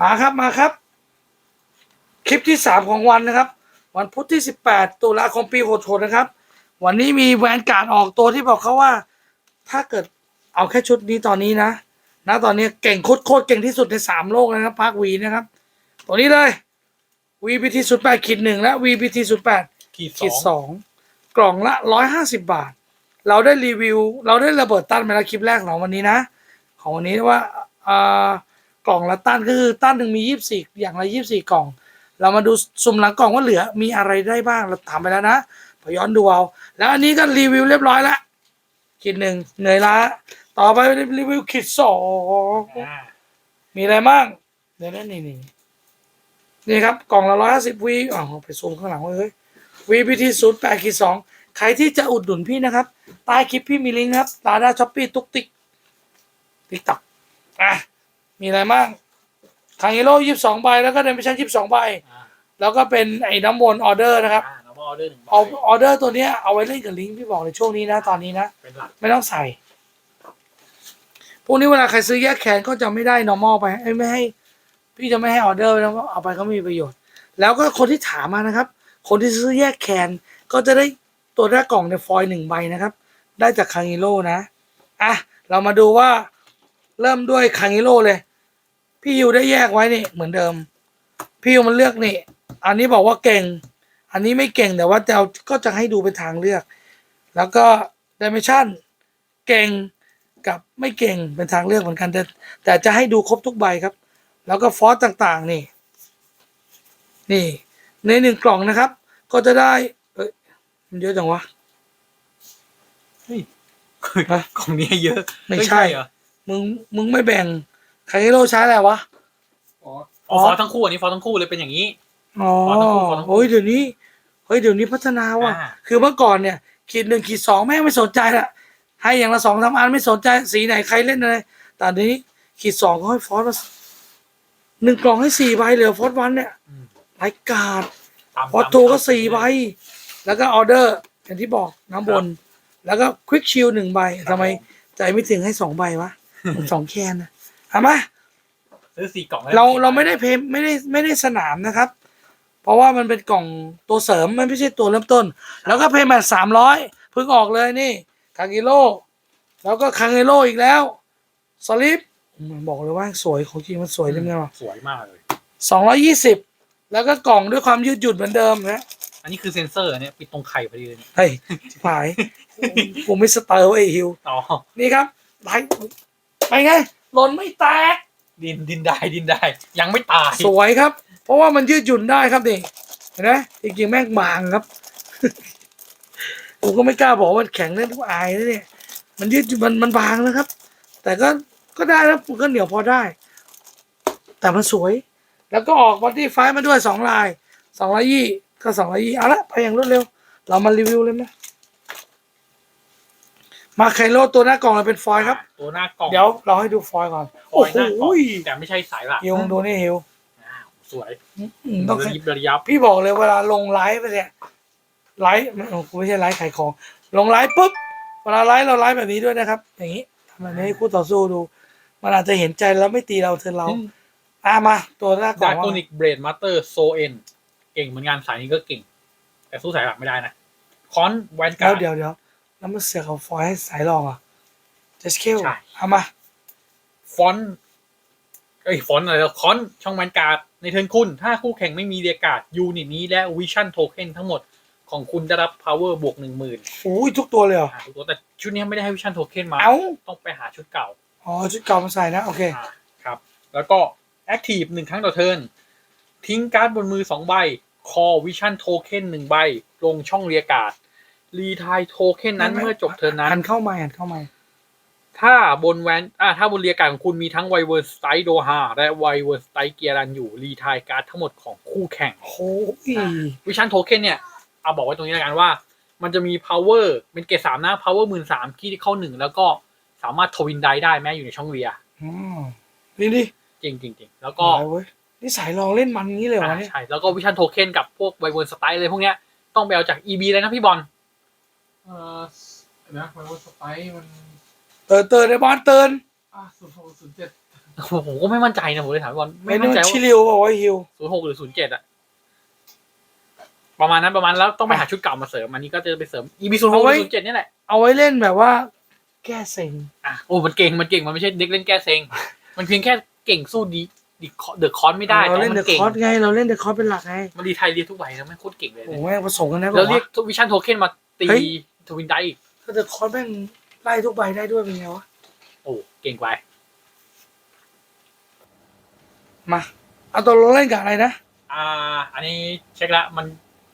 มาครับมาครับ คลิปที่สามของวันนะครับ วันพุธที่สิบแปดตุลาคมปีหกนะครับ วันนี้มีแวนการ์ดออกตัวที่บอกเขาว่า ถ้าเกิดเอาแค่ชุดนี้ตอนนี้นะนะตอนนี้เก่งโคตรโคตรเก่งที่สุดในสามโลกเลยนะครับภาควีนะครับ ตัวนี้เลย VPT ศูนย์แปดขีดหนึ่งและ VPT ศูนย์แปดขีดสขีอดงสองกล่องละร้อยห้าสิบบาท เราได้รีวิว เราได้ระเบิดตั้นไปแล้วคลิปแรกของวันนี้นะ ของวันนี้ว่าอ่า กล่องละตั้นก็คือตั้นหนึ่งมียี่สิบสี่อย่างละยี่สิบสี่กล่อง เรามาดูสุ่มหลังกล่องว่าเหลือมีอะไรได้บ้างเราทำไปแล้วนะพอย้อนดูเอาแล้วอันนี้ก็รีวิวเรียบร้อยแล้วขีดหนึ่งเหนื่อยละต่อไปรีวิวขีดสองอ่ามีอะไรบ้างเดี๋ยวนั่นนี่นี่นี่ครับกล่องละร้อยห้าสิบวีอ๋อไปซูมข้างหลังไว้เฮ้ย VPT ศูนย์แปดขีดสองใครที่จะอุดหนุนพี่นะครับใต้คลิปพี่มีลิงก์นะครับลาด้าช้อปปี้ตุ๊กติ๊กติ๊กต็อกอะ มีอะไรบ้างคางฮิโร่ยี่สิบสองใบแล้วก็เดนมิชั่นยี่สิบสองใบ อ่าแล้วก็เป็นไอ้น้ำวนออเดอร์นะครับ อ่าเราออเดอร์หนึ่งใบเอาออเดอร์ตัวเนี้ยเอาไว้เล่นกับลิงก์พี่บอกในช่วงนี้นะตอนนี้นะ เป็นหลักไม่ต้องใส่ พวกนี้เวลาใครซื้อแยกแขนก็จะไม่ได้ normal ไปเอ้ยไม่ให้ พี่จะไม่ให้ออเดอร์นะเพราะเอาไปก็ไม่มีประโยชน์ แล้วก็คนที่ถามมานะครับ คนที่ซื้อแยกแขนก็จะได้ตัวแรกกล่องในฟอยล์หนึ่งใบนะครับ ได้จากคัง h ิโร่นะ อะ เรามาดูว่าเริ่มด้วยคัง h ิโร่เลย พี่ยูได้แยกไว้นี่เหมือนเดิม พี่ยูมันเลือกนี่ อันนี้บอกว่าเก่ง อันนี้ไม่เก่งแต่ว่าจะเอาก็จะให้ดูเป็นทางเลือก แล้วก็ดิเมชั่นเก่งกับไม่เก่งเป็นทางเลือกเหมือนกัน แต่แต่จะให้ดูครบทุกใบครับ แล้วก็ฟอสต่างๆ นี่ นี่ ในหนึ่งกล่องนะครับ ก็จะได้เอ้ยมันเยอะจังวะฮะของนี้เยอะ ไม่เฮ้ยใช่เหรอมึงมึงไม่แบ่ง ใครให้โลใช้อะไรวะ อ๋ออ๋อฟอร์ทั้งคู่อันนี้ฟอร์ทั้งคู่เลยเป็นอย่างนี้ อ๋อขอทั้งคู่ขอทั้งคู่โอ้ยเดี๋ยวนี้ เฮ้ยเดี๋ยวนี้พัฒนาว่ะอ่าคือเมื่อก่อนเนี่ยขีดหนึ่งขีดสองแม่งไม่สนใจละให้อย่างละสองสามอันไม่สนใจสีไหนใครเล่นอะไรแต่เดี๋ยวนี้ขีดสองก็ให้ฟอสมาหนึ่งกล่องให้สี่ใบเหลือฟอสวันเนี่ยอืมรายการตามฟอสทูก็สี่ใบ แล้วก็ออเดอร์อย่างที่บอกน้ำบน แล้วก็ควิกชิลหนึ่งใบทำไมใจไม่ถึงให้สองใบวะมันสองแคนนะ เอามาซื้อสี่กล่องเราเราไม่ได้เพมไม่ได้ไม่ได้สนามนะครับ เพราะว่ามันเป็นกล่องตัวเสริมมันไม่ใช่ตัวเริ่มต้น แล้วก็เพย์แมทสามร้อยเพิ่งออกเลยนี่คางกิโลแล้วก็คางกิโลอีกแล้วสลิปมันบอกเลยว่าสวยของจริงมันสวยจังเลยวะสวยมากเลยสองร้อยี่สิบแล้วก็กล่องด้วยความยืดหยุ่นเหมือนเดิมนะอันนี้คือเซนเซอร์เนี่ยปิดตรงไข่พอดีเลยเนี่ยเฮ้ยชิบหายกูไม่สเตอร์ไอ้ฮิวอ๋อนี่ครับไลท์ไปไง หล่นไม่แตก ดินดินได้ดินได้ ยังไม่ตาย สวยครับ เพราะว่ามันยืดหยุ่นได้ครับนี่เห็นไหมจริงๆแม่งบางครับ ผมก็ไม่กล้าบอกว่ามันแข็งนะทุกอายนะเนี่ย มันยืดหยุ่นมันมันบางนะครับ แต่ก็ก็ได้นะมันก็เหนียวพอได้ แต่มันสวย แล้วก็ออกบอดี้ไฟมาด้วยสองลายสองร้อยยี่ก็สองร้อยยี่เอาละไปอย่างรวดเร็ว เรามารีวิวเลยไหม มาไคโลตัวหน้ากล่องเราเป็นฟอยล์ครับ ตัวหน้ากล่องเดี๋ยวเราให้ดูฟอยล์ก่อนฟอยล์หน้ากล่องยแต่ไม่ใช่สายหลักฮิวมึงดูนี่ฮิวอ้าวสวยอืมต้องระยิบระยับ พี่บอกเลยเวลาลงไลฟ์ไปเนี่ยไลฟ์ไม่โอ้กูไม่ใช่ไลฟ์ขายของลงไลฟ์ปุ๊บเวลาไลฟ์เราไลฟ์แบบนี้ด้วยนะครับ อย่างนี้ทำแบบนี้ให้คู่ต่อสู้ดูมันอาจจะเห็นใจแล้วไม่ตีเราเธอเราอะมา ตัวแรกก่อดานร์ว่าโกนิกเบรดมาสเตอร์โซเอ็นเก่งเหมือนงานสายนี้ก็เก่ง แต่สู้สายหลักไม่ได้นะ คอนแวนกาแล้วร์ดเดี๋ยวเดี๋ยว แล้วมันเสือกเอาฟอยล์ให้สายรองอะเจสเคลใช่ เอามา ฟอนต์เอ้ยฟอนต์อะไรแล้วคอนช่องแวนการ์ดในเทิร์นคุณ ถ้าคู่แข่งไม่มีเรียกาดยูนิตนี้และวิชั่นโทเค็นทั้งหมดของคุณได้รับ power บวกหนึ่งหมื่นโอ้ยทุกตัวเลยเหรอ ทุกตัวแต่ชุดนี้ไม่ได้ให้วิชั่นโทเค็นมา เอ้า ต้องไปหาชุดเก่าอ๋อ ชุดเก่ามาใส่นะ โอเค อ่าครับ แล้วก็แอคทีฟหนึ่งครั้งต่อเทิร์นทิ้งการ์ดบนมือสองใบ คอวิชั่นโทเค็นหนึ่งใบ ลงช่องเรียกาด รีทายโทเค็นนั้นไม่ไม่เมื่อจบเทิร์นนั้นหันเข้ามาหันเข้ามา ถ้าบนแวนอ่าถ้าบนเรียกการดของคุณมีทั้งไวเวอร์สไตโดฮาและไวเวอร์สไตเกียรันอยู่รีทายการ์ดทั้งหมดของคู่แข่งโอ้ยวิชันโทเค็นเนี่ยเอาบอกไว้ตรงนี้แล้วกันว่า มันจะมี power เป็นเกรดสามนะ power หมื่นสามที่เข้าหนึ่งแล้วก็สามารถทวินได้ได้แม้อยู่ในช่องเรียอืมนี่ดิจริงจริงจริงแล้วก็ไหวเว้ยนี่สายรองเล่นมันงี้เลยเหรออ่าวะเนี่ยใช่แล้วก็วิชันโทเค็นกับพวกไวเวอร์สไตเลยพวกเนี้ยต้องไปเอาจาก EB เลยนะพี่บอล เอ่อนะมันว่าสไปร์มันเตือนเตือนในบ้านเตือนอะศูนย์หกศูนย์เจ็ดผมก็ไม่มั่นใจนะผมเลยถามพี่บอลไม่ไม่นู่มั่นนใจชิว่าลิวบอกว่าฮิวศูนย์หกหรือศูนย์เจ็ดอะประมาณนั้นประมาณแล้วต้องไปหาชุดเก่ามาเสริมอันนี้ก็จะไปเสริม EB ศูนย์หกหรือศูนย์เจ็ดนี่แหละเอาไว้เล่นแบบว่า แก้เซ็งอะโอ้มันเก่งมันเก่งมันไม่ใช่เด็กเล่นแก้เซ็งมันเพียงแค่เก่งสู้ดีดีเดอะคอนไม่ได้เราแต่เล่นว่าเดมัอะนเก่งคอร์สไงเราเล่นเดอะคอร์สเป็นหลักไงมันดีไทยเรียกทุกใบนะแม่งโคตรเก่งเลยโอ้เนี่ยโหแม่งผสมกันได้แล้วปะเรียกวะ วิชั่นโทเค็นมาตีเฮ้ย ทวินไดอีกก็เดอะคอร์สแม่งไล่ทุกใบได้ด้วยเป็นไงวะ โอ้เก่งไปมาเอาตัวเราเล่นกับอะไรนะ อ่า อันนี้เช็คละมัน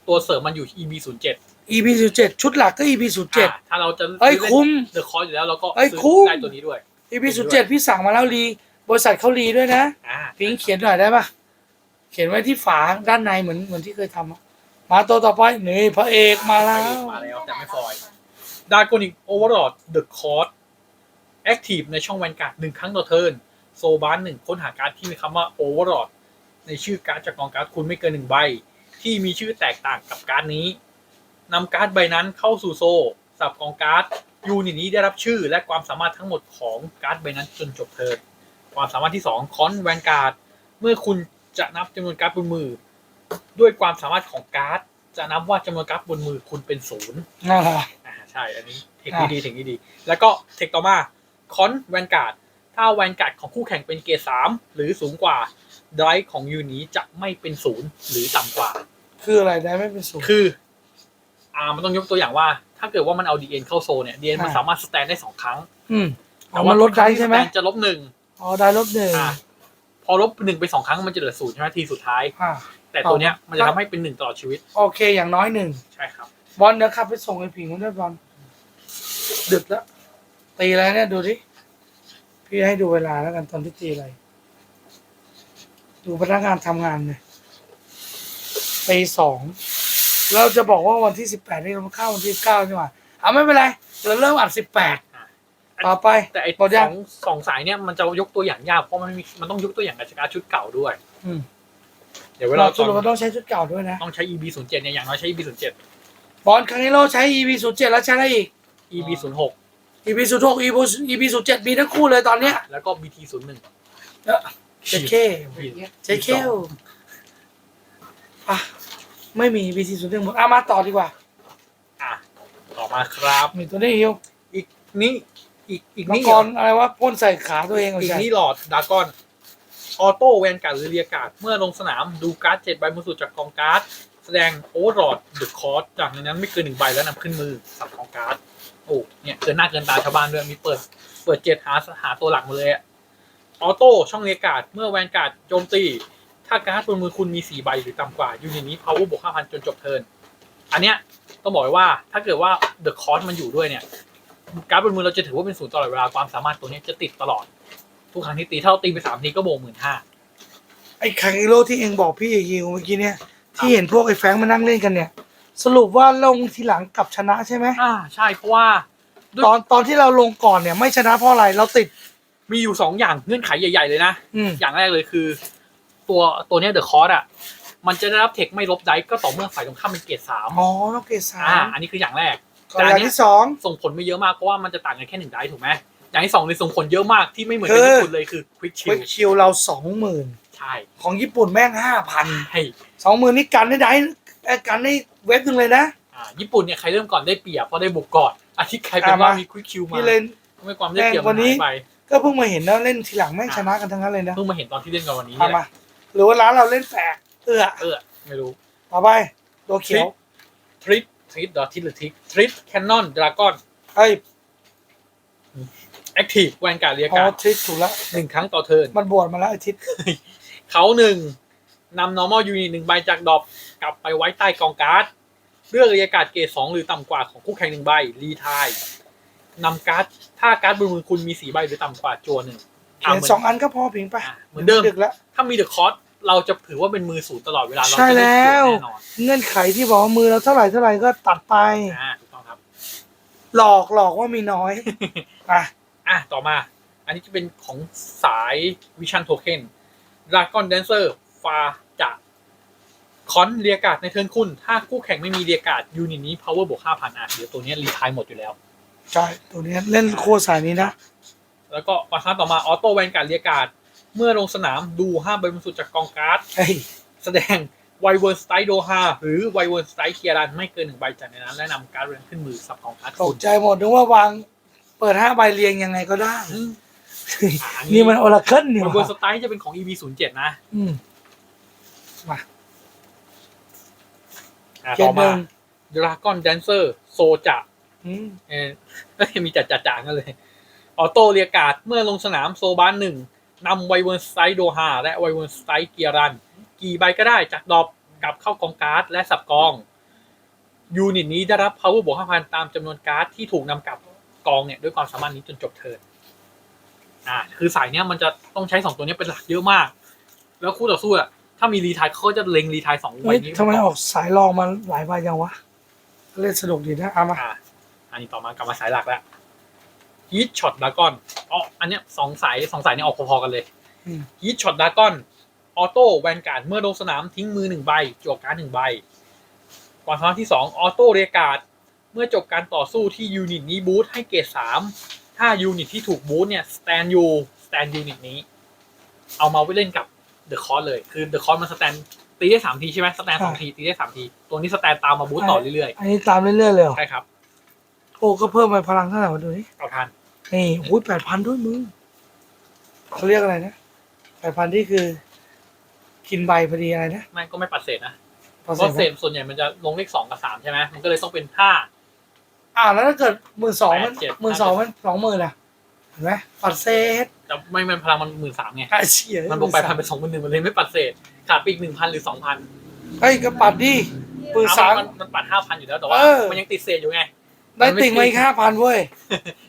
ตัวเสริมมันอยู่ EB ศูนย์เจ็ด EP ศูนย์เจ็ดชุดหลักก็ EP ศูนย์เจ็ดถ้าเราจะเอ้ยคุ้ม เดอะคอร์อยู่แล้วเราก็เอ้ยซื้อคุ้ม ได้ตัวนี้ด้วย EP ศูนย์เจ็ดพี่สั่งมาแล้วรีบริษัทเขารีด้วยนะอ่าพิงค์เขียนหน่อยได้ปะเขียนไว้ที่ฝาด้านในเหมือนเหมือนที่เคยทำอะ มาตัวต่อไปนี่พระเอกมาแล้ว มาแล้วแต่ไม่ฟอยดากอนิกโอเวอร์ลอดเดอะคอร์สแอคทีฟในช่องแวนการ์ดหนึ่งครั้งต่อเทิร์นโซบานหนึ่งค้นหาการ์ดที่มีคำว่าโอเวอร์ลอดในชื่อการ์ดจากกองการ์ดคุณไม่เกินหนึ่งใบ ที่มีชื่อแตกต่างกับการ์ดนี้นำการ์ดใบนั้นเข้าสู่โซสับกองการ์ดยูนิตนี้ได้รับชื่อและความสามารถทั้งหมดของการ์ดใบนั้นจนจบเทิร์นความสามารถที่สองคอนแวนการ์ดเมื่อคุณจะนับจำนวนการ์ดบนมือ ด้วยความสามารถของการ์ด จะนับว่าจำนวนการ์ดบนมือคุณเป็นศูนย์น่ารักอ่าใช่ อันนี้เทคอะดีๆเทคดีๆแล้วก็เทคต่อมาคอนแวนการ์ดถ้าแวนการ์ดของคู่แข่งเป็นเกรดสามหรือสูงกว่าไดรฟ์ของยูนี้จะไม่เป็นศูนย์หรือต่ำกว่า คืออะไรได้ไม่เป็นสูงคือ อ่ามันต้องยกตัวอย่างว่า ถ้าเกิดว่ามันเอาดีเอ็นเข้าโซนเนี่ยดีเอ็นมันอ่าสามารถสแตนได้สองครั้ง อืมเอามาลดได้ใช่ไหมสแตนจะลบหนึ่งอ๋อได้ลบหนึ่งอ่าพอลบหนึ่งไปสองครั้งมันจะเหลือศูนย์ใช่ไหมทีสุดท้ายอ่า แต่ตัวเนี้ยมันจะทำให้เป็นหนึ่งตลอดชีวิต โอเค อย่างน้อยหนึ่งใช่ครับ บอลเดี๋ยวขับไปส่งไอ้ผิงมันด้วยบอลดึกแล้ว ตีอะไรเนี่ยดูดิพี่ให้ดูเวลาแล้วกันตอนที่ตีอะไร ดูพนักงานทำงานเนี่ยปีสองเราจะบอกว่าวันที่สิบแปดนี่เราเข้าวันที่สิบเก้าใช่ไหมอะไม่เป็นไรเราเริ่มอัดสิบแปดต่อไปแต่ไอ้หมดสยัองงสองสายเนี่ยมันจะยกตัวอย่างยากเพราะมันไม่มีมันต้องยกตัวอย่างกับการดชุดเก่าด้วย อืม เดี๋ยวเวลาเราตสอนรุปว่าต้องใช้ชุดเก่าด้วยนะต้องใช้ EB 0 7เนี่ยอย่างน้อยใช้ EB 0 7 บอลครั้งนี้เราใช้ EP ศูนย์เจ็ดแล้วใช้อะไรอีก EB 0 6 EP ศูนย์หก EP ศูนย์เจ็ดมีทั้งคู่เลยตอนเนี้ยแล้วก็ BT 0 1 เจ๊เข้เจ๊เข้อะไม่มี EP ศูนย์หนึ่งหมดอะมาต่อดีกว่า อะต่อมาครับ มีตัวนี้ฮิวอีกนี้อีกอีกมังนี่กรอะไรวะพ่นใส่ขาตัวเองเหรอีกใช่นี่หลอดดากอน ออโต้แวนการ์ดหรือเรียการ์ดเมื่อลงสนามดูการ์ดเจ็ดใบบนสุดจากกองการ์ดแสดงโอเวอร์ลอดเดอะคอร์สจากนั้นไม่เกินหนึ่งใบแล้วนำขึ้นมือสับกองการ์ดโอ้เนี่ยเกินหน้าเกินตาชาวบ้านด้วยมีเปิดเปิดเจ็ดหาหาตัวหลักมาเลยอะออโต้ช่องเรียการ์ดเมื่อแวนการ์ดโจมตีถ้าการ์ดบนมือคุณมีสี่ใบหรือต่ำกว่ายูนิตนี้ power บวกห้าพันจนจบเทิร์นอันเนี้ยต้องบอกว่าถ้าเกิดว่าเดอะคอร์สมันอยู่ด้วยเนี่ยการ์ดบนมือเราจะถือว่าเป็นศูนย์ตลอดเวลาความสามารถตัวนี้จะติดตลอด ทุกครั้งที่ตีถ้าเราตีไปสามทีก็โบวกหมื่นห้าไอ้คังอิโร่ที่เองบอกพี่ฮิวเมื่อกี้เนี่ยที่เห็นพวกไอ้แฟรงค์มานั่งเล่นกันเนี่ย สรุปว่าลงทีหลังกลับชนะใช่ไหมอ่าใช่เพราะว่าด้วยตอนตอนที่เราลงก่อนเนี่ยไม่ชนะเพราะอะไรเราติด มีอยู่สองอย่างเงื่อนไขใหญ่ๆเลยนะ อืม อย่างแรกเลยคือ ตัวตัวเนี้เดอะคอร์สอะ มันจะได้รับเทคไม่ลบไดก็ต่อเมื่อฝ่ายตรงข้ามเป็นเกียรดสามอ๋อต้องเกรดสาอ่ามอันนี้คืออย่างแรก ก่อนอย่างที่สองส่งผลไม่เยอะมากเพราะว่ามันจะต่างกันแค่หนึ่งไดถูกไหม อย่างที่สองเลยส่งผลเยอะมากที่ไม่เหมือนกันคือญี่ปุ่นเลยคือควิกชิเวลกคิวเราสองหมื่นใช่ของญี่ปุ่นแม่งห้าพันให้สองหมื่นนี่กันได้ได้เอ้ยกันได้เว็บหนึ่งเลยนะอ่าญี่ปุ่นเนี่ยใครเริ่มก่อนได้เปรียบเพราะได้บุกก่อนอาทิตย์ใครเป็นอะว่ามามีมีควิกคิวมาพี่เล่นไม่ความได้เปรียบแม่งวัมันนนี้หายไปก็เพิ่งมาเห็นแล้วเล่นทีหลังแม่งชนะกันทั้งนั้นเลยนะเพิ่งมาเห็นตอนที่เล่นกันวันนี้เอาเนี่ยมาหรือว่าร้านเราเล่นแฝกเอื้อเออไม่รู้ต่อไปตัวเขียวทริปทริปดอทิหรือทิกทริปแคนนอนดราก้อนไอ้ย แอคทีฟแวนการ์ดเรียพอกาทริกถูกแล้วหนึ่งครั้งต่อเทิร์นมันบวชมาแล้วไอาทิตย์เขาหนึ่งนำ normal unit หนึ่งใบจากดรอปกลับไปไว้ใต้กองการ์ดเลือกเรียกการ์ดเกรดสองหรือต่ำกว่าของคู่แข่งหนึ่งใบรีทายนำการ์ดถ้าการ์ดบนมือคุณมีสี่ใบหรือต่ำกว่าจัวหนึ่งเขียนสองอันก็พอพิงไปอะเหมือนเดิมดึกแล้วถ้ามีเดอะคอร์สเราจะถือว่าเป็นมือศูนย์ตลอดเวลาเราใช่จะแล้ได้วศูนย์แน่นอนเงื่อนไขที่บอกว่ามือเราเท่าไหร่เท่าไหร่ก็ตัดไปอ่าถูกต้องครับ หลอกหลอกว่ามีน้อยอะ อะต่อมา อันนี้จะเป็นของสายวิชันโทเค็นดราก้อนแดนเซอร์ฟาจะคอนเรียกาดในเทิร์นคุณ ถ้าคู่แข่งไม่มีเรียกาดยูนิตนี้ power บวกห้าพันอะเดี๋ยวตัวเนี้ยรีทายหมดอยู่แล้ว ใช่ ตัวนี้เล่นโคตรสายนี้นะ แล้วก็ปัสสาวะต่อมาออโต้แวนการ์ดเรียกาดเมื่อลงสนามดูห้าใบบนสุดจากกองการ์ดเฮ้ยแสดงไวเวิร์นสไตล์โดฮาหรือไวเวิร์นสไตล์เคียรันไม่เกินหนึ่งใบจากในนั้น และนำการ์ดเรียนขึ้นมือสับกองการ์ดตกใจหมดนึกว่าวาง เปิดห้าใบเรียงยังไงก็ได้อืมอ่าอันี่มันโอราเคิลนี่ไวหเวิร์นว่าสไตล์จะเป็นของ EV 0 7นะอืมมาอ่าเกียต่อร์หมานึ่งดราก้อนแดนเซอร์โซจะอืม เออเอ้ยมีจัดจัดจางกันเลย ออโต้เรียกการ์ดเมื่อลงสนามโซบานหนึ่งนำไวเวิร์นสไตล์โดฮาและไวเวิร์นสไตล์เกียรัน กี่ใบก็ได้จากดรอปกลับเข้ากองการ์ดและสับกอง ยูนิตนี้ได้รับ power บวก5,000 ตามจำนวนการ์ดที่ถูกนำกลับ กองเนี่ยด้วยความสามารถนี้จนจบเทิร์นอ่าคือสายเนี้ยมันจะต้องใช้สองตัวเนี้ยเป็นหลักเยอะมาก แล้วคู่ต่อสู้อะถ้ามีรีไทายเขาก็จะเล็งรีไทายสองใบเฮ้ยนี้ทำไมออกสายรองมาหลายใบยังวะ เล่นสนุกดีนะเอามาอ่าอันนี้ต่อมากลับมาสายหลักแล้วฮีทช็อตดากอนอ๋ออันเนี้ยสองสายสองสายเนี่ยออกพอๆกันเลยอืมฮีทช็อตดากอนออโต้แวนการ์ดเมื่อลงสนามทิ้งมือหนึ่งใบจวกการ์ดหนึ่งใบก่อนครั้งที่สองออโต้เรียการ์ด เมื่อจบการต่อสู้ที่ยูนิตนี้บูทให้เกรดสามถ้ายูนิตที่ถูกบูทเนี่ยสแตนยูสแตนยูนิตนี้ เอามาไว้เล่นกับเดอะคอร์เลยคือเดอะคอร์มันสแตนตีได้สามทีใช่ไหมสแตนสองทีตีได้สามที ตัวนี้สแตนตามมาบูทต่อเรื่อยอันนี้ตามเรื่อยๆเลยเหรอๆใช่ครับ โอ้ก็เพิ่มไปพลังเท่าไหร่วะดูนี่เอาทันนี่หุ้ยแปดพันด้วยมึงเขาเรียกอะไรนะแปดพันที่คือ กินใบพอดีอะไรนะไม่ก็ไม่ปัดเศษนะพอเพเสร็จราะเศษส่วนใหญ่มันจะลงเลขสองกับสามใช่ไหมมันก็เลยต้องเป็นห้า อ่าแล้วถ้าเกิดหมื่นสองมันแปดเจ็ดหมื่นสองมันสองหมื่นอะเห็นไหมปัดเศษแต่ไม่เป็นพลังมันหมื่นสามไง ไอ้เชี่ยมันบวกไปพันเป็นสองหมื่นหนึ่งมันเลยไม่ปัดเศษขาดไปอีกหนึ่งพันหรือสองพันเฮ้ยก็ปัดดิหมื่นสาม มันมันปัดห้าพันอยู่แล้วแต่ว่า เออ มันยังติดเศษอยู่ไง ได้ติ่งมาอีกห้าพันเว้ย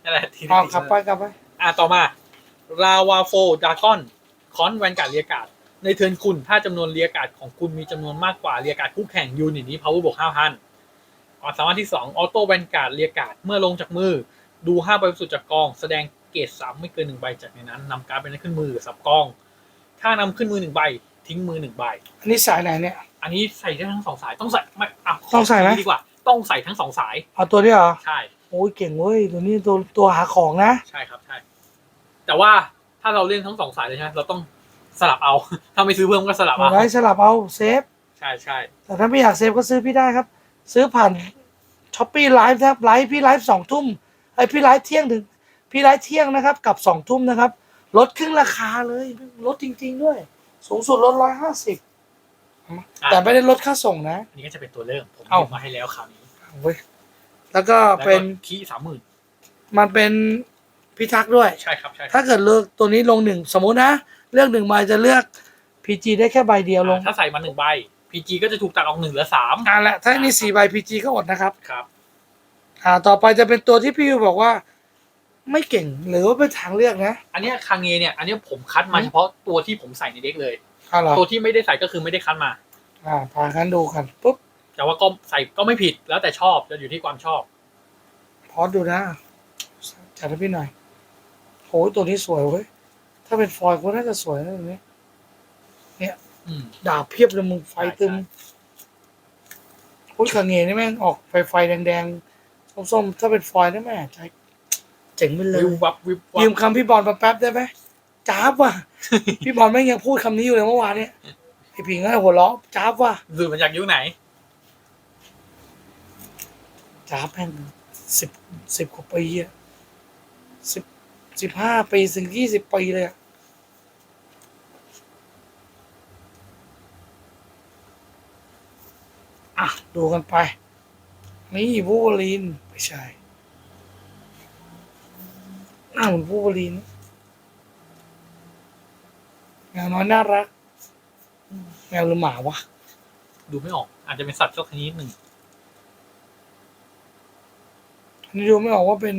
นั่นแหละทีเอาขับไปกลับไป อะต่อมา ราวาโฟดากอน คอนแวนการ์ดเรียการ์ดในเทิร์นคุณ ถ้าจำนวนเรียการ์ดของคุณมีจำนวนมากกว่าเรียการ์ดคู่แข่งยูนิตนี้ power บวกห้าพัน ความสามารถที่สองออโต้แวนการ์ดเรียการ์ดเมื่อลงจากมือ ดูห้าใบสุดจากกอง แสดงเกรดสามไม่เกินหนึ่งใบจากในนั้นนำการ์ดไปนั้นขึ้นมือสับกอง ถ้านำขึ้นมือหนึ่งใบทิ้งมือหนึ่งใบ อันนี้สายไหนเนี่ย อันนี้ใส่ได้ทั้งสองสายต้องใส่ไม่อะขต้องใส่ไหม ดีกว่า ต้องใส่ทั้งสองสาย เอาตัวนี้เหรอ ใช่ โอ้ยเก่งเว้ย ตัวนี้ตัวตัวหาของนะ ใช่ครับใช่ แต่ว่าถ้าเราเล่นทั้งสองสายเลยใช่ไหมเราต้องสลับเอา ถ้าไม่ซื้อเพิ่มก็สลับเอาไว้สลับเอาเซฟ ใช่ใช่แต่ถ้าไม่อยากเซฟก็ซื้อพี่ได้ครับ ซื้อผ่านช้อปปี้ไลฟ์ครับไลฟ์พี่ไลฟ์สองทุ่มไอพี่ไลฟ์เที่ยงถึง พี่ไลฟ์เที่ยงนะครับ กับสองทุ่มนะครับ ลดครึ่งราคาเลยลดจริง ๆ ด้วย สูงสุดลดร้อยห้าสิบอะแต่ไม่ได้ลดค่าส่งนะอันนี้ก็จะเป็นตัวเริ่มผมเอ้าเก็บมาให้แล้วคราวนี้เว้ยแล้วก็แล้วก็เป็นคีสามหมื่นมันเป็นพิทักษ์ด้วยใช่ครับใช่ถ้าเกิดเลือกตัวนี้ลงหนึ่งสมมุตินะ เลือกหนึ่งใบจะเลือก PG ได้แค่ใบเดียวลงอ่าถ้าใส่มาหนึ่งใบ PG ก็จะถูกตัดออกหนึ่งเหลือสามอ่าแหละถ้านี่สี่ใบ PG ก็อดนะครับ ครับ อ่า ต่อไปจะเป็นตัวที่พี่วิวบอกว่า ไม่เก่งหรือว่าเป็นทางเลือกนะ อันเนี้ยคางเงเนี่ย อันเนี้ยผมคัดมาอืมเฉพาะตัวที่ผมใส่ในเด็กเลย อ่าเหรอตัวที่ไม่ได้ใส่ก็คือไม่ได้คัดมา อ่าพากันดูกันปุ๊บแต่ว่าก็ใส่ก็ไม่ผิดแล้วแต่ชอบจะอยู่ที่ความชอบ พอสดูนะจัดให้พี่หน่อยโหตัวนี้สวยเว้ยถ้าเป็นฟอยล์ก็น่าจะสวยนะตัวนี้อืม ดาบเพียบเลยมึงไฟตึมใช่โอ้ยคางเงนี่แม่งออกไฟไฟแดงๆส้มๆถ้าเป็นฟอยล์นะแม่ใจเจ๋งไปเลยวิบวับวิบวัยืบมคำพี่บอลมาแป๊บได้ไหมจ้าบว่ะ พี่บอลแม่งยังพูดคำนี้อยู่เลยเมื่อวานเนี่ยไอผิงก็หัวเราะจ้าบว่ะดูดมาจากยุคไหนจ้าบแม่งสิบสิบกว่าปีอะสิบสิบห้าปีถึงยี่สิบปีเลยอะ อะ ดูกันไป นี่วูวอลีนไม่ใช่หน้าเหมือนวูวอลีนแมวน้อยน่ารัก แมวหรือหมาวะ ดูไม่ออก อาจจะเป็นสัตว์สักชนิดหนึ่งอันนี้ดูไม่ออกว่าเป็น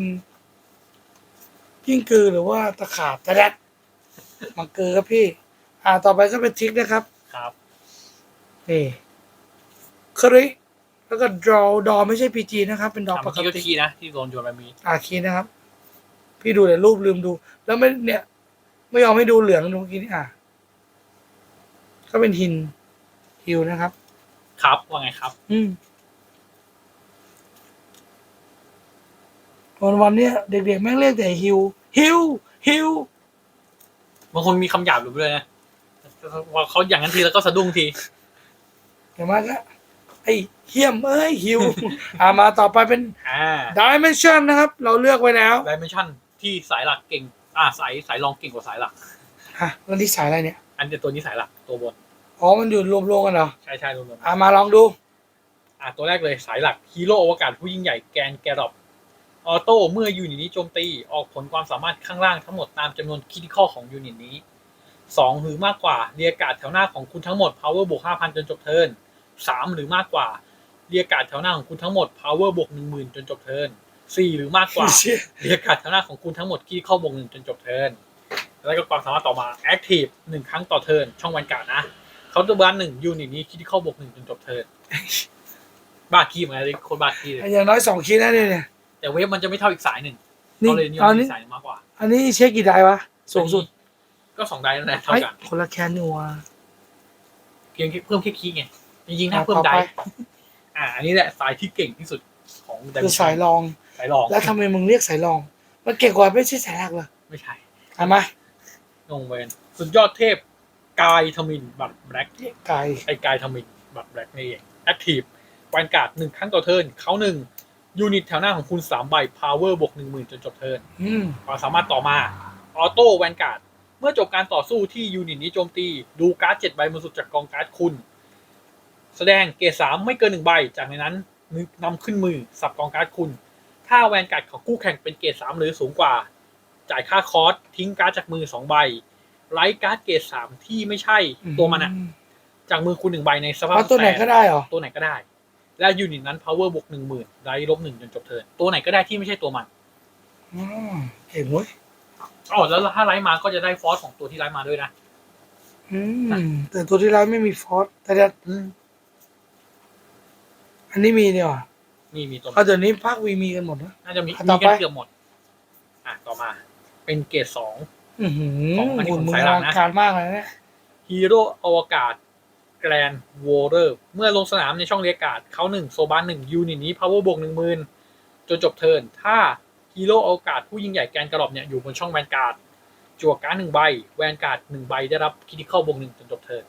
กิ้งกือหรือว่าตะขาบตะแดดมังกือครับพี่ อ่า ต่อไปก็เป็นทิกนะครับ ครับนี่ คริแล้วก็ draw ดอไม่ใช่ PG นะครับ เป็นดออะปเมื่อกกี้ก็ติคีย์นะที่โดนโยนไปมีอาคีนะครับ พี่ดูแต่รูปลืมดู แล้วไม่เนี่ย ไม่ยอมให้ดูเหลืองดูเมื่อกี้นี่อะก็เป็นหินฮิวนะครับ ครับว่าไงครับ อืมวันวันๆเนี้ยเด็กๆแม่งเรียกแต่ฮิวฮิวฮิวบางคนมีคำหยาบอยู่ด้วยนะว่าเขาอย่างนั้นทีแล้วก็สะดุ้งทีเดี๋ยวมาก็ ไอ้เฮียมเอ้ยฮิว อ่ามาต่อไปเป็นอ่า Dimension นะครับ เราเลือกไว้แล้วดิเมนชั่นที่สายหลักเก่ง อ่าสายสายรองเก่งกว่าสายหลักฮะแล้วนี่สายอะไรเนี่ย อันเดียวตัวนี้สายหลักตัวบนอ๋อมันอยู่รวมๆกันเหรอใช่ใช่รวมอ่ามาลองดูๆอ่าตัวแรกเลยสายหลักฮีโร่อวกาศผู้ยิ่งใหญ่แกนแกรอบออโต้เมื่อยูนิตนี้โจมตีออกผลความสามารถข้างล่างทั้งหมดตามจำนวนคิดข้อของยูนิตนี้สองหรือมากกว่าเรียกการ์ดแถวหน้าของคุณทั้งหมด power บวกห้าพันจนจบเทิร์น สามหรือมากกว่า เรียกการ์ดแถวหน้าของคุณทั้งหมด power บวกหนึ่งหมื่นจนจบเทิร์นสี่หรือมากกว่าเชี่ยเรียกการ์ดแถวหน้าของคุณทั้งหมดที่เข้าบวกหนึ่งจนจบเทิร์นแล้วก็ความสามารถต่อมา Active หนึ่งครั้งต่อเทิร์นช่องวันการ์ดนะเขาตัวบ้านหนึ่งยูนิตนี้คิดที่เข้าบวกหนึ่งจนจบเทิร์นบ้าคีเหมือนกันเลยโคนบ้าคีเลยอย่างน้อยสองคีย์นะเนี่ยเนี่ยแต่เวฟมันจะไม่เท่าอีกสายหนึ่งนี่เขาเลยนิยมอันอีนี้กสายหนึ่งมากกว่า อันนี้เช็คกี่ได้วะสูงสุด ก็สองได้นั่นแหละเท่าเฮ้ยกันคนละแคนนัวเพียงแค่เพิ่มแค่คีย์ไง จริงๆถ้าอะเพิ่มต่อได้ไปอ่า อันนี้แหละสายที่เก่งที่สุดของคือสายรอง สายรอง แล้วทำไมมึงเรียกสายรอง มันเก่งกว่าไม่ใช่สายหลักเหรอ ไม่ใช่เอามางงเวนสุดยอดเทพกายทมินบัตแบล็กไก่ไอกายทมินบัตแบล็กนี่เองแอคทีฟวันการ์ดหนึ่งครั้งต่อเทิร์นเขาหนึ่งยูนิตแถวหน้าของคุณสามใบพาวเวอร์บวกหนึ่งหมื่นจนจบเทิร์นอืมความสามารถต่อมาออโต้แวนการ์ดเมื่อจบการต่อสู้ที่ยูนิตนี้โจมตี ดูการ์ดเจ็ดใบบนสุดจากกองการ์ดคุณ แสดงเกรดสามไม่เกินหนึ่งใบ จากในนั้นนำขึ้นมือสับกองการ์ดคุณ ถ้าแวนการ์ดของคู่แข่งเป็นเกรดสามหรือสูงกว่า จ่ายค่าคอร์สทิ้งการ์ดจากมือสองใบไลท์การ์ดเกรดสามที่ไม่ใช่ตัวมันอะจากมือคุณหนึ่งใบในสภาพเอาตัวไหนแตก็ได้เหรอตัวไหนก็ได้ และยูนิตนั้น power บวกหนึ่งหมื่นไลท์ลบหนึ่งจนจบเทิร์นตัวไหนก็ได้ที่ไม่ใช่ตัวมันอ๋อเห็นเว้ยอ๋อแล้วถ้าไลท์มาก็จะได้ฟอสของตัวที่ไลท์มาด้วยนะอืมแต่ตัวที่ร้านไม่มีฟอสแต่เดี๋ยว อืมอันนี้มีเนี่ยว่ะมีมีตัวเอาเดี๋ยวนี้ภาควีมีกันหมดนะ น่าจะมีอะมีต่อกันไปเกือบหมด อะต่อมา เป็นเกรดสอง อือหือของอันนี้หุ่นของมึงสายอหลัลังงนะ การมากเลยนะฮีโร่อวกาศแกรนวอร์เรอร์เมื่อลงสนามในช่องเรียกการ์ดเขาหนึ่งโซบานหนึ่งยูนิตนี้ power บวกหนึ่งหมื่นจนจบเทิร์นถ้าฮีโร่อวกาศผู้ยิ่งใหญ่แกนกระรอบเนี่ยอยู่บนช่องแวนการ์ดจั่วการ์ดหนึ่งใบ แวนการ์ดหนึ่งใบได้รับคิดที่เข้าบวกหนึ่งจนจบเทิร์น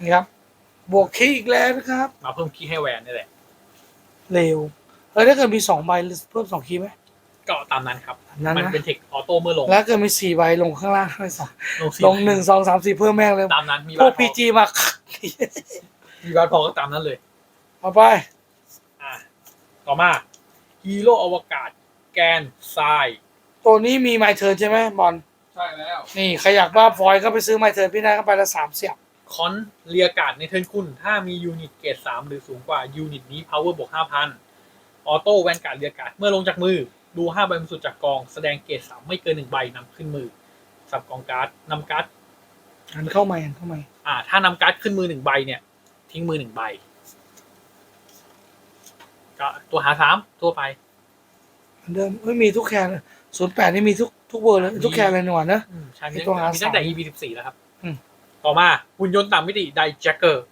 นี่ครับ บวกคีย์อีกแล้วนะครับ มาเพิ่มคีย์ให้แวนนี่แหละ เร็วเออถ้าเกิดมีสองใบเพิ่มสองคีย์ไหม ก็ตามนั้นครับตามนั้นมันนะเป็นเทคออโต้เมื่อลงแล้วเกิดมีสี่ใบลงข้างล่างด้วยสองสี่ลงหนึ่งสองสามสี่เพิ่มแม่งเลยตามนั้นมีพวบากทพพีอจีมา มีบาทพอก็ตามนั้นเลย เอาไป อะต่อมาฮีโร่อวกาศ แกนทรายตัวนี้มีไมเทิร์นใช่ไหมบอล ใช่แล้ว นี่ใครอยากบ้าฟอยก็ไปซื้อไมเทิร์นพี่นายก็ไปละสามเสียบ คอนเรียกาศในเทิร์นคุณ ถ้ามียูนิตเกรดสามหรือสูงกว่ายูนิตนี้ power บวกห้าพันออโต้แวนการ์ดเรียกาศเมื่อลงจากมือ ดูห้าใบบนสุดจากกอง แสดงเกรดสามไม่เกินหนึ่งใบนำขึ้นมือ สับกองการ์ดนำการ์ดหันเข้ามาหันเข้ามาอ่า ถ้านำการ์ดขึ้นมือหนึ่งใบเนี่ย ทิ้งมือหนึ่งใบก็ตัวหาสามทั่วไปเหมือนเดิมไม่มีทุกแคนศูนย์แปดนี่มีทุกทุกเวอร์เลยทุกแคนเลยหนวดนะอืมใช่มีไอ้ตัวหามีตั้งแต่สาม EP สิบสี่แล้วครับอืม ต่อมาหุ่นยนต์ต่างมิติไดแจ็คเกอร์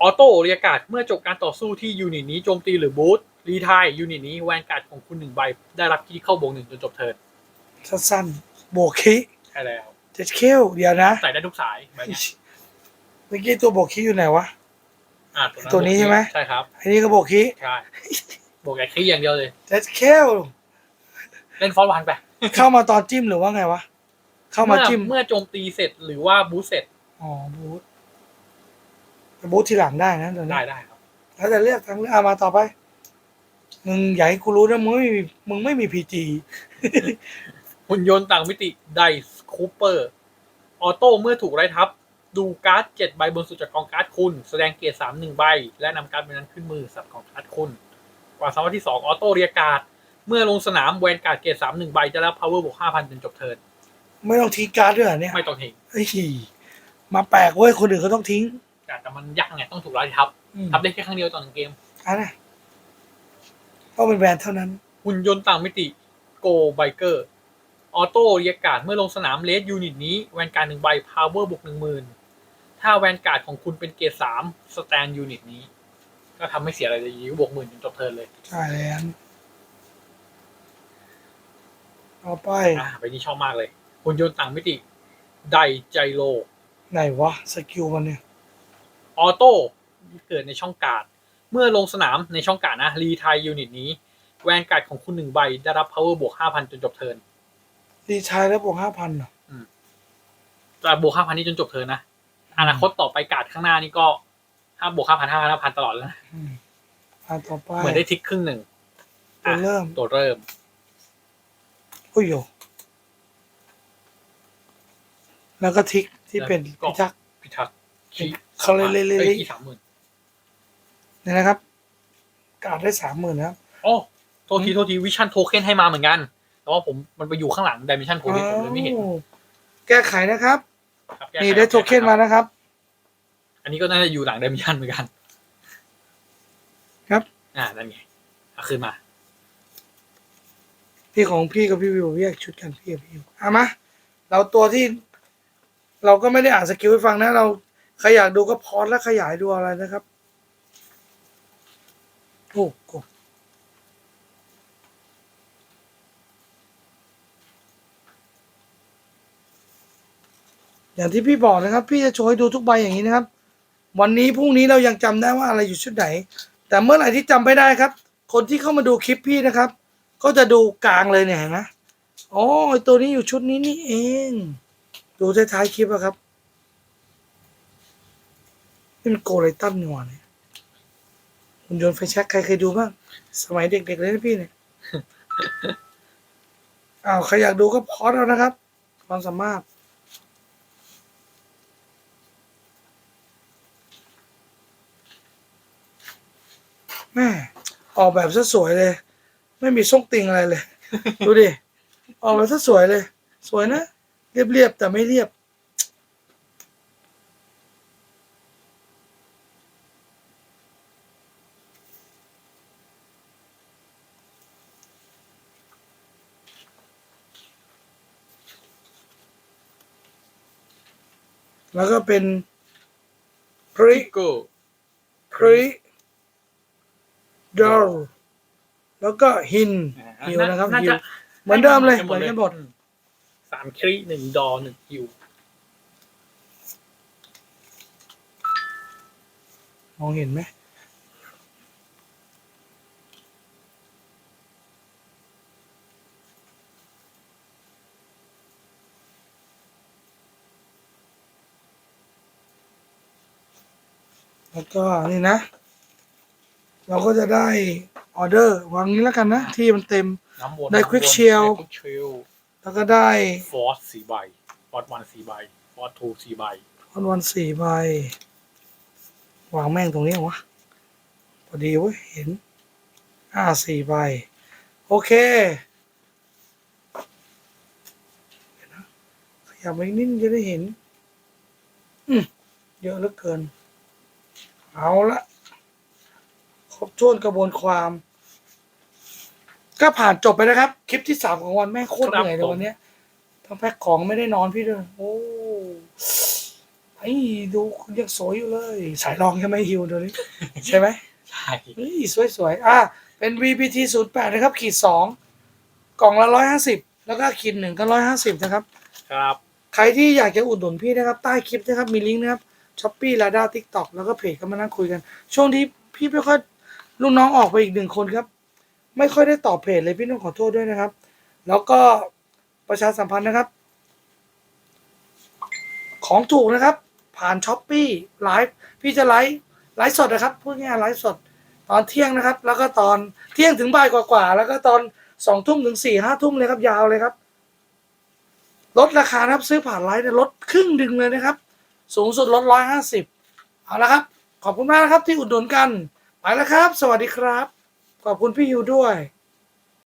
ออโต้เรียกการ์ดเมื่อจบการต่อสู้ที่ยูนิตนี้โจมตีหรือบูทรีไทายยูนิตนี้แวนการ์ดของคุณหนึ่งใบ ได้รับที่เข้าบวกหนึ่งจนจบเทิร์นสั้นๆบวกคีย์ใช่แล้วเจ็ดเคลเดี๋ยวนะใส่ได้ทุกสายแบบเนี้ยเมื่อกี้ตัวบวกคีย์อยู่ไหนวะอ่าตัวนี้ใช่ไหมใช่ครับอันนี้ก็บวกคีย์ใช่บวกแค่คีย์อย่างเดียวเลยเจ็ดเคลเล่นฟอสวันไปเข้ามาตอนจิ้มหรือว่าไงวะ เข้ามาจิ้ม เมื่อโจมตีเสร็จหรือว่าบูทเสร็จอ๋อบูทแต่บูททีหลังได้นะเดี๋ยวนี้ได้ได้ครับ แล้วแต่เลือกทางเลือกเอามาต่อไปมึงอยากให้กูรู้นะมึงไม่มีมึงไม่มีพีจีหุ่นยนต์ต่างมิติไดส์คูเปอร์ออโต้เมื่อถูกไล่ทับ ดูการ์ดเจ็ดใบบนสุดจากกองการ์ดคุณ แสดงเกียร์สามหนึ่งใบ และนำการ์ดใบนั้นขึ้นมือสับกองการ์ดคุณความสามารถที่สองออโต้เรียกการ์ดเมื่อลงสนามแวนการ์ดเกียร์สามหนึ่งใบจะรับ power บวกห้าพันจนจบเทิร์น ไม่ต้องทิ้งการ์ดด้วยเหรอเนี่ยไม่ต้องทิ้งเฮ้ยมาแปลกเว้ยคนอื่นเขาต้องทิ้งแต่มันยากไงต้องถูกไล่ทับอืมทับได้แค่ครั้งเดียวต่อหนึ่งเกมอันน่ะต้องเป็นแบรนด์เท่านั้นหุ่นยนต์ต่างมิติโกไบเกอร์ออโต้เรียกการ์ดเมื่อลงสนามเลสยูนิตนี้แวนการ์ดหนึ่งใบ power บวกหนึ่งหมื่นถ้าแวนการ์ดของคุณเป็นเกียร์สามสแตนยูนิตนี้ ก็ทำไม่เสียอะไรเลยยิวบวกหมื่นจนจบเทิร์นเลยใช่แล้วต่อไปอ่าไปนี่ชอบมากเลย หุ่นยนต์ต่างมิติ ไดไจโรไหนวะสกิลมันเนี่ย ออโต้เกิดในช่องการ์ด เมื่อลงสนามในช่องการ์ดนะ รีไทายยูนิตนี้ แวนการ์ดของคุณหนึ่งใบ ได้รับ power บวก5,000จนจบเทิร์นดีชายแล้วบวกห้าพันเหรอจะบวก5,000นี่จนจบเทิร์นนะ อนาคตต่อไปการ์ดข้างหน้านี่ก็ห้าบวก5,000 5,000 5,000ตลอดแล้วนะอืมอ่าต่อไปเหมือนได้ทิกครึ่งหนึ่งตัวเริ่มตัวเริ่มอุ้ยโย แล้วก็ทิกที่เป็นแล้วก็พิทักษ์พิทักษ์ขี้เขาเลยเลยเลยอ้ขี้สามหมื่นเนี่ยนะครับการดได้สามหมื่นนะครับโอ้โทษทีโทษทีวิชั่นโทเค็นให้มาเหมือนกันแต่ว่าผมมันไปอยู่ข้างหลังดิเมชันโทเค็นผมเลยไม่เห็นอ้าวแก้ไขนะครับครับแก้นี่ไขได้โทเค็นมานะครับ อันนี้ก็น่าจะอยู่หลังดิเมชันเหมือนกัน ครับ อ่านั่นไงเอาขึ้นมาพี่ของพี่กับพี่วิวแยกชุดกันพี่กับพี่วิวเอามาเราตัวที่ เราก็ไม่ได้อ่านสกิลให้ฟังนะ เราใครอยากดูก็พอสและขยายดูอะไรนะครับโอ้กดอย่างที่พี่บอกนะครับ พี่จะโชว์ให้ดูทุกใบอย่างนี้นะครับ วันนี้พรุ่งนี้เรายังจำได้ว่าอะไรอยู่ชุดไหน แต่เมื่อไหร่ที่จำไม่ได้ครับ คนที่เข้ามาดูคลิปพี่นะครับ ก็จะดูกลางเลยเนี่ยเห็นไหมอ๋อตัวนี้อยู่ชุดนี้นี่เอง ดูท้ายๆคลิปอะครับนี่มันโกเลตันนี่หว่าเนี่ยหุ่นยนต์ไฟแช็กใครเคยดูบ้าง สมัยเด็กๆเลยนะพี่เนี่ยอ้าวใครอยากดูก็พอดเอานะครับ ความสามารถแม่ออกแบบซะสวยเลย ไม่มีส่งติงอะไรเลย ดูดิ ออกแบบซะสวยเลย สวยนะ เรียบๆแต่ไม่เรียบ แล้วก็เป็นพริโก้พริดอลแล้วก็ฮินฮิวนะครับน่าฮิจะวเหมือนเดิมเลยเหมือนกันหมด สามครีหนึ่งดอหนึ่งฮิวมองเห็นไหมแล้วก็นี่นะ เราก็จะได้ออเดอร์วางนี้แล้วกันนะ ที่มันเต็มน้ำวนได้ Quick Shield ควิกชิล แล้วก็ได้ฟอร์สสี่ใบฟอร์สวันสี่ใบฟอร์สทูสี่ใบวันวันสี่ใบ วางแม่งตรงนี้เหรอวะพอดีเว้ยเห็นห้าสี่ใบ โอเคเดี๋ยวนะขยับไปนิดจะได้เห็น อืมเยอะเหลือเกิน เอาละครบถ้วนกระบวนความ ก็ผ่านจบไปนะครับ คลิปที่สามของวันแม่งโคตรเหนื่อยเลยวันเนี้ยทั้งแพ็คของไม่ได้นอนพี่ด้วยโอ้ไอ้ดูยังสวยอยู่เลย สายรองใช่ไหมฮิวตัวนี้ใช่ไหมใช่เฮ้ยสวยๆอะเป็น VPT 0 8นะครับ ขีดสองกล่องละร้อยห้าสิบแล้วก็ขีดหนึ่งก็ร้อยห้าสิบนะครับ ครับ ใครที่อยากจะอุดหนุนพี่นะครับ ใต้คลิปนะครับ มีลิงก์นะครับช้อปปี้ลาด้าทิกตอกแล้วก็เพจก็มานั่งคุยกัน ช่วงที่พี่ไม่ค่อยลูกน้องออกไปอีกหนึ่งคนครับ ไม่ค่อยได้ตอบเพจเลยพี่ต้องขอโทษด้วยนะครับ แล้วก็ประชาสัมพันธ์นะครับ ของถูกนะครับ ผ่านช้อปปี้ไลฟ์พี่จะไลฟ์ไลฟ์สดนะครับพูดง่ายไลฟ์สดตอนเที่ยงนะครับ แล้วก็ตอนเที่ยงถึงบ่ายกว่าๆแล้วก็ตอนสองทุ่มถึงสี่ห้าทุ่มเลยครับยาวเลยครับ ลดราคาครับซื้อผ่านไลน์เนี่ยลดครึ่งดึงเลยนะครับ สูงสุดลดร้อยห้าสิบเอาละครับ ขอบคุณมากนะครับที่อุดหนุนกัน ไปแล้วครับ สวัสดีครับ ขอบคุณพี่ยูด้วย